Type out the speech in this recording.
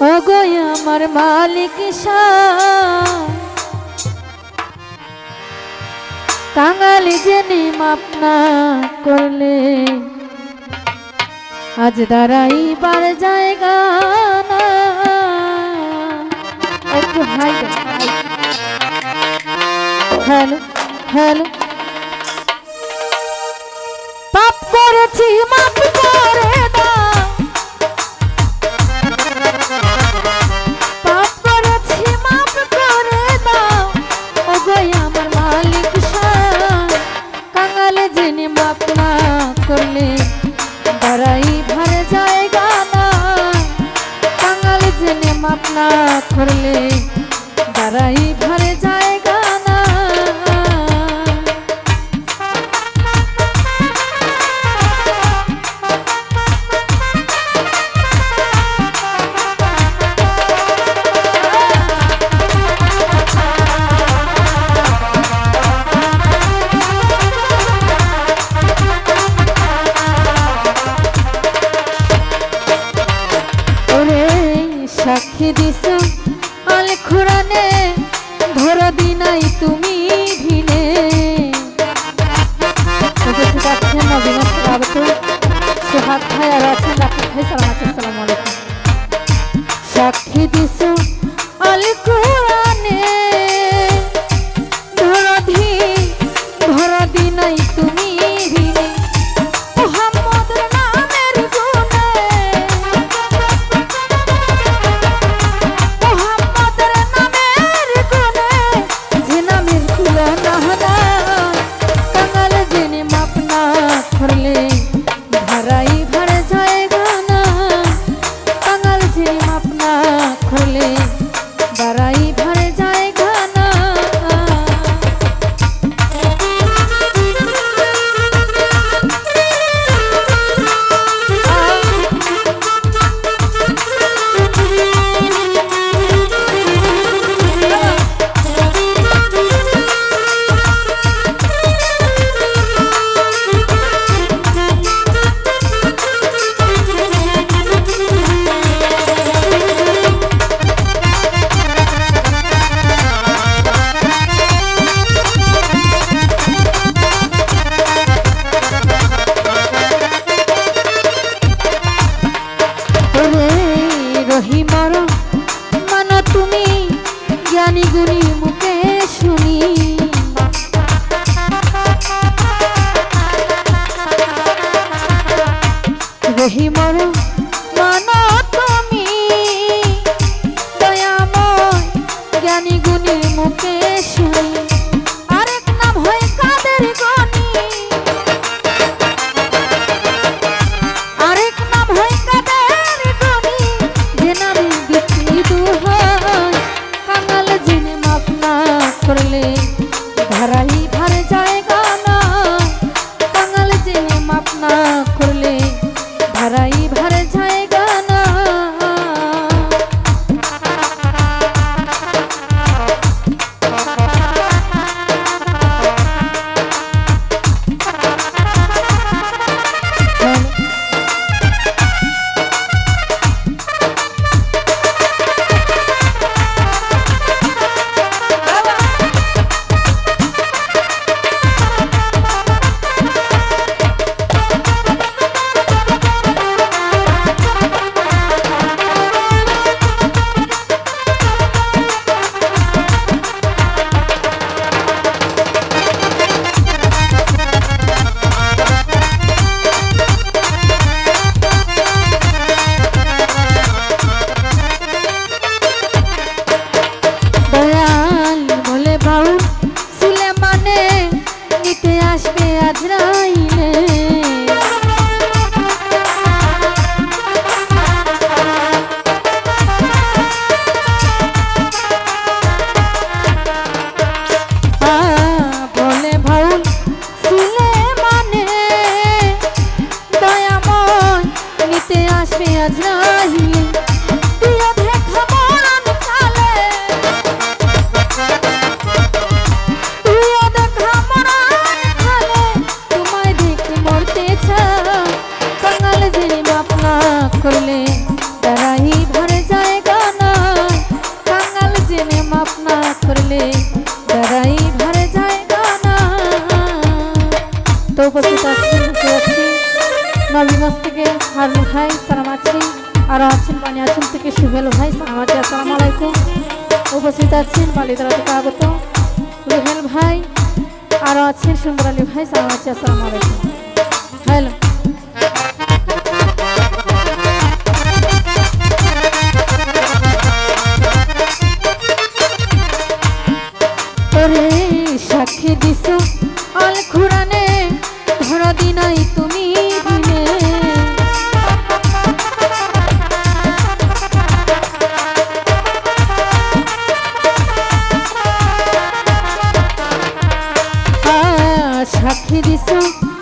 মাপ আমার মালিক কাঙালি জেনে মাপ না করলে আজ দাঁড়াইবার জায়গা একটু হ্যালো হ্যালো। করেছি মাপ করে দাও। পাপ করেছি মাপ করে দাও। ও গো আমার মালিক কাঙালে জেনে মাপ না করলে দাঁড়াই ভারে জায়গা সাক্ষী দিস আল খুরানে, ধর দিনাই তুমি ভিনে। আছেন নবীন সোহাগ ভাই সাক্ষী দিস আল রহিমর মান তুমি। দয়াময় জ্ঞানী গুণীর মুখে আরেক নাম হয় কাদের গণী। আরেক নাম গনি জেনে মাপ করলে, ধারাই ধারে জায়গা না কাঙাল জেনে মাপ না করলে উপস্থিত আছেন বালিদারাতে আগত রুহেল ভাই আরও আছেন সুন্দর আলী ভাই, সালাম আছি আসসালাম আলাইকুম। হ্যালো সাক্ষী দিছ, অল খুরানে, ধরা দিনাই তুমি রেখে দিছো?